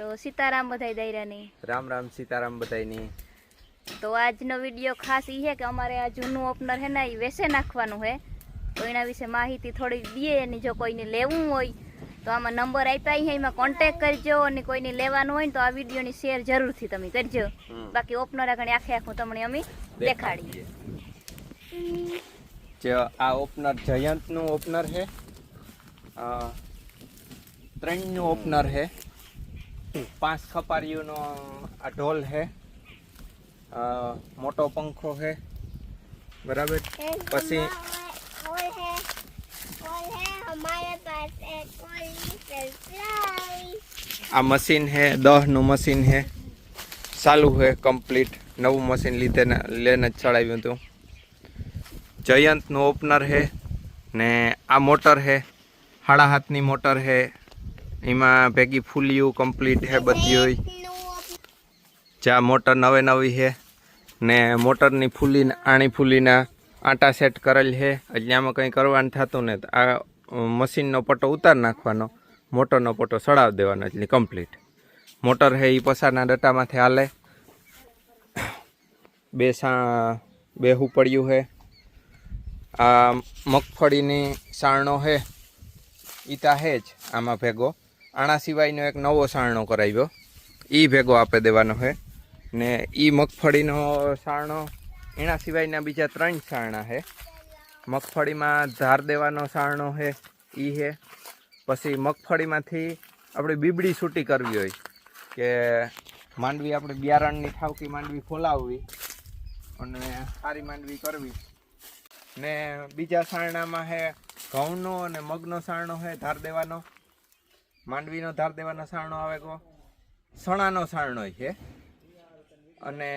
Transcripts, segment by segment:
તો સીતારામ બધાય દાયરાની. રામ રામ સીતારામ બધાયની. તો આજનો વીડિયો ખાસ એ છે કે અમારે આ જૂનું ઓપનર છે ને એ વેસે નાખવાનું છે. તો એના વિશે માહિતી થોડી દઈએ અને જો કોઈને લેવું હોય તો આમાં નંબર આપ્યા છે એમાં કોન્ટેક કરજો અને કોઈને લેવાનું હોય ને તો આ વિડીયોની શેર જરૂરથી તમે કરજો. બાકી ઓપનર આગળ આખે આખું તમને અમે દેખાડીએ. જે આ ઓપનર જયંતનું ઓપનર છે. ત્રણનું ઓપનર છે. પાંચ ખપારીઓનો આ ઢોલ છે. મોટો પંખો છે. બરાબર? પછી આ મશીન હે દહનું મશીન હે ચાલુ હે કમ્પ્લીટ. નવું મશીન લીધે લઈને ચડાવ્યું હતું. જયંતનું ઓપનર હે ને આ મોટર હે હાડા હાથની મોટર હે એમાં ભેગી ફૂલ્યું કમ્પ્લીટ હે બધી જ્યાં મોટર નવે નવી છે ને મોટરની ફૂલી આણી ફૂલીના આટા સેટ કરેલ છે. એટલે આમાં કંઈ કરવાનું થતું ને આ મશીનનો પટ્ટો ઉતાર નાખવાનો. મોટરનો પટ્ટો સડાવી દેવાનો એટલે કમ્પ્લીટ મોટર છે એ પસારના ડટામાંથી હાલે. બે સા, બે પડ્યું છે. આ મગફળીની સારણો છે. ઈતા હે જ આમાં ભેગો. આના સિવાયનો એક નવો સારણો કરાવ્યો. એ ભેગો આપી દેવાનો છે ને એ મગફળીનો સારણો, એના સિવાયના બીજા ત્રણ સારણા છે મગફળીમાં ધાર દેવાનો સારણો છે એ છે પછી મગફળીમાંથી આપણે બીબડી છૂટી કરવી હોય કે માંડવી આપણે બિયારણની ઠાવકી માંડવી ખોલાવવી અને સારી માંડવી કરવી. ને બીજા સારણામાં છે ઘઉંનો અને મગનો સારણો છે ધાર દેવાનો. માંડવીનો ધાર દેવાનો સારણો આવે કો સણાનો સારણો છે. અને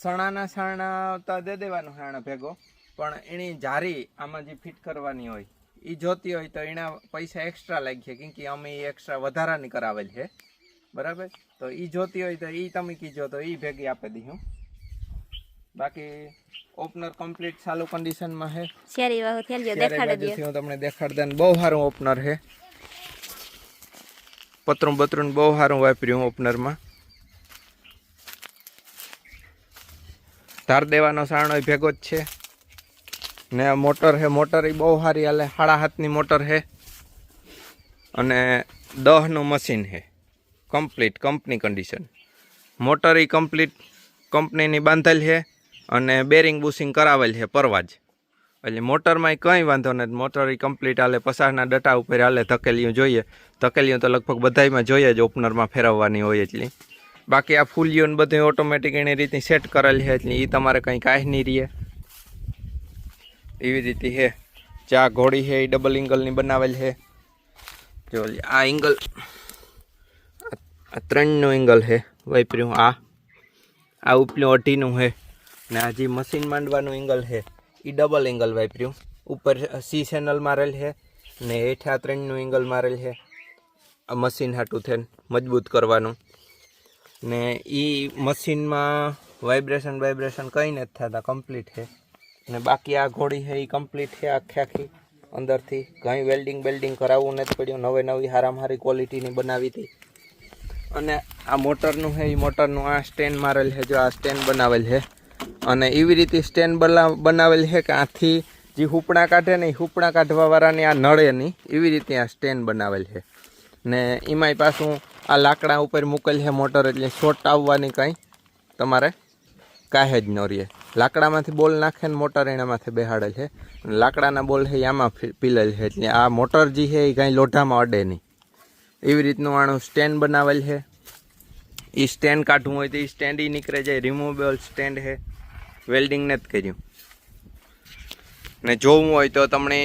સણાના સારણા તો દે દેવાનો સારણો ભેગો. પણ એની જારી આમાં જે ફિટ કરવાની હોય એ જોતી હોય તો એના પૈસા એક્સ્ટ્રા લાગશે. કેમ કે અમે એક્સ્ટ્રા વધારાની કરાવેલ છે. બરાબર? તો એ જોતી હોય તો એ તમે કીજો તો એ ભેગી આપી દઈશું બાકી ઓપનર કમ્પ્લીટ ચાલુ કન્ડિશનમાં છે. શેરી વાહુ થઈ ગયો દેખાડી બાજુથી હું તમને દેખાડી દઉં બહુ સારું ઓપનર છે. પતરું બતરું બહુ સારું વાપર્યું ઓપનરમાં. ધાર દેવાનો સારણો ભેગો જ છે. ને મોટર છે મોટર એ બહુ સારી હાલે સાડા હાથની મોટર છે અને દહનું મશીન છે કમ્પ્લીટ કંપની કન્ડિશન મોટર એ કમ્પ્લીટ કંપનીની બાંધેલ છે અને બેરિંગ બુશિંગ કરાવેલ છે પરવાજ એટલે મોટરમાં કંઈ વાંધો નથી. મોટર કમ્પ્લીટ હાલે, પસારના ડટા ઉપર હાલે ધકેલીઓ જોઈએ. ધકેલીઓ તો લગભગ બધાયમાં જોઈએ જ ઓપનરમાં ફેરવવાની હોય એટલી. બાકી આ ફૂલીઓને બધું ઓટોમેટિક એની રીતની સેટ કરેલી છે એટલે એ તમારે કંઈ કાંઈ નહીં રહે. એવી રીતે છે. ચા ઘોડી છે એ ડબલ ઇંગલની બનાવેલ છે. જો આ ઇંગલ આ ત્રણનું એંગલ છે, વાપર્યું. આ આ ઉપલું અઢીનું છે. ને આ જે મશીન માંડવાનું એંગલ છે એ ડબલ એંગલ વાપર્યું. ઉપર સી ચેનલ મારેલ છે ને હેઠે આ ત્રણનું એંગલ મારેલ છે. આ મશીન હાટું થઈને મજબૂત કરવાનું. ને એ મશીનમાં વાઇબ્રેશન વાઇબ્રેશન કંઈ નથી થતા કમ્પ્લીટ છે. ને બાકી આ ઘોડી છે એ કમ્પ્લીટ છે આખી આખી. અંદરથી કંઈ વેલ્ડિંગ બેલ્ડિંગ કરાવવું નથી પડ્યું. નવે નવી હારામાં હારી ક્વોલિટીની બનાવી હતી. અને આ મોટરનું છે એ મોટરનું આ સ્ટેન્ડ મારેલ છે, જો આ સ્ટેન્ડ બનાવેલ છે. અને એવી રીતે સ્ટેન્ડ બનાવેલ છે કે આથી જે હુપણા કાઢે ને એ હુપણા કાઢવાવાળાની આ નળે નહીં એવી રીતે આ સ્ટેન્ડ બનાવેલ છે. ને એમાંય પાછું આ લાકડા ઉપર મૂકેલ છે મોટર એટલે શોર્ટ આવવાની કંઈ. તમારે કાંઈ જ ન રહે. લાકડામાંથી બોલ નાખે ને મોટર એનામાંથી બેહાડે છે. લાકડાના બોલ છે આમાં પીલેલ છે એટલે આ મોટર જે છે એ કાંઈ લોઢામાં અડે નહીં. એવી રીતનું આનું સ્ટેન્ડ બનાવેલ છે. એ સ્ટેન્ડ કાઢવું હોય તો એ સ્ટેન્ડ એ નીકળે જાય. રિમૂવેબલ સ્ટેન્ડ છે. વેલ્ડિંગ નથી કર્યું. ને જોવું હોય તો તમને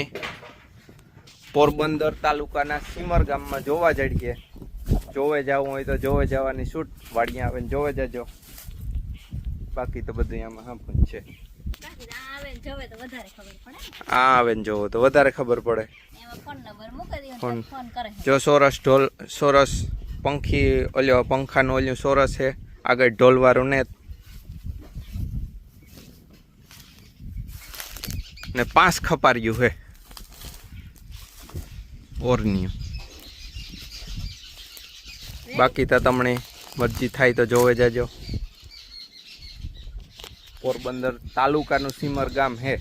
પોરબંદર તાલુકાના સીમર ગામમાં જોવા જઈએ. જોવે જવું હોય તો જોવે જવાની છૂટ વાડીયા આવે ને જોવે જજો. બાકી તો બધું આમાં પણ છે. આ આવે ને જોવે તો વધારે ખબર પડે. ફોન જો સોરસ ઢોલ સોરસ પંખી ઓલ્યો પંખાનું ઓલ્યું સોરસ છે આગળ ઢોલવાળું ને ને પાંચ ખપાર્યું હે. ઓરનિયું બાકી તો તમને મરજી થાય તો જોવે જાજો. પોરબંદર તાલુકાનું સીમર ગામ હે.